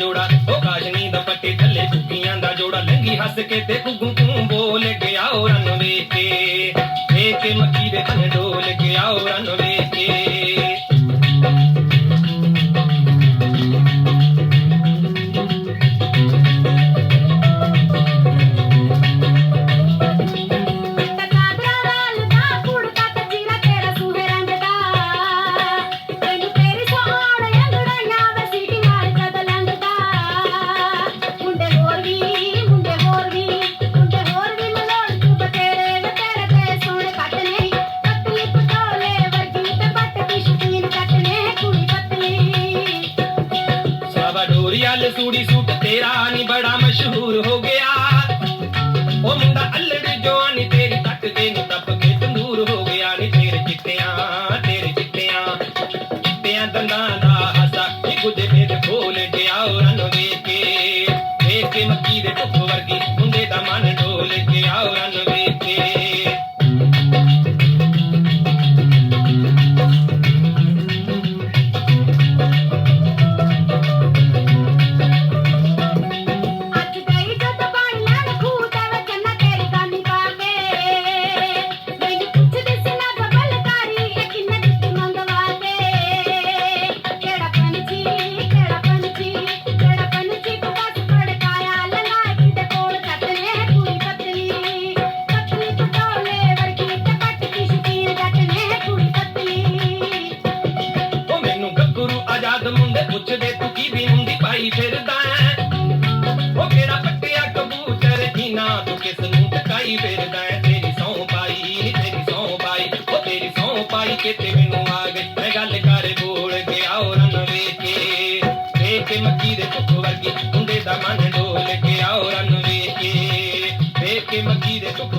ਜੋੜਾ, ਉਹ ਕਾਸ਼ਨੀ ਦਾ ਪੱਟੇ ਥੱਲੇ ਕੁੱਕੀਆਂ ਦਾ ਜੋੜਾ। ਲੰਗੀ ਹੱਸ ਕੇ ਤੇ ਗੁੱਗੂ ਤੂੰ ਬੋਲ ਗਿਆ ਉਹ ਰੰਗ ਵੇਖ ਕੇ। ਵੇਖ ਕੇ ਮੱਕੀ ਦੇ ਹਨ ਡੋਲ ਗਿਆ ਉਹ ਰੰਗ ਵੇਖ ਡੋਰੀਆਲ ਸੂੜੀ ਸੂਟ ਤੇਰਾ ਨੀ ਬੜਾ ਮਸ਼ਹੂਰ ਹੋ ਗਿਆ। ਉਹ ਮੁੰਡਾ ਅਲੜ ਜਵਾਨੀ ਤੇਰੀ ਤੱਕ ਦੇ ਨੂੰ ਤੱਪ ਕੇ ਤੰਦੂਰ ਹੋ ਗਿਆ ਨੀ ਤੇਰੇ ਚਿੱਟਿਆਂ ਤੇਰੇ ਚਿੱਟਿਆਂ। ਚਿੱਟਿਆਂ ਦੰਦਾਂ ਦਾ ਹਸਾ ਇਹ ਗੁੱਦੇ ਮੇਰ ਖੋਲ ਗਿਆ ਉਹ ਰਨ ਵੇਖ ਕੇ। ਵੇਖ ਕੇ ਮੱਕੀ ਦੇ ਟੁੱਕ ਵਰਗੀ ਮੁੰਡੇ ਦਾ ਮਨ ਡੋਲ ਗਿਆ ਉਹ ਰਨ ਵੇਖ ਮੁੰਡੇ ਪੁੱਛਦੇ, ਤੂੰ ਕੀ ਵੀ ਹੁੰਦੀ ਪਾਈ ਫਿਰਦਾ ਐ? ਉਹ ਕਿਹੜਾ ਪੱਟਿਆ ਕਬੂਤਰ ਜੀਨਾ ਤੂੰ ਕਿਸ ਨੂੰ ਟਕਾਈ ਫਿਰਦਾ ਐ? ਤੇਰੀ ਸੌ ਪਾਈ ਨੀ ਤੇਰੀ ਸੌ ਪਾਈ, ਉਹ ਤੇਰੀ ਸੌ ਪਾਈ ਕਿਤੇ ਮੈਨੂੰ ਆ ਗਈ। ਮੈਂ ਗੱਲ ਕਰ ਬੋਲ ਕੇ ਆਓ ਰਨ ਵੇਖ ਕੇ। ਵੇਖ ਕੇ ਮੱਕੀ ਦੇ ਧੁੱਪ ਵਰਗੀ ਹੁੰਦੇ ਦਾ ਮਨ ਡੋਲ ਕੇ ਆਓ ਰਨ ਵੇਖ ਕੇ। ਵੇਖ ਕੇ ਮੱਕੀ ਦੇ ਧੁੱਪ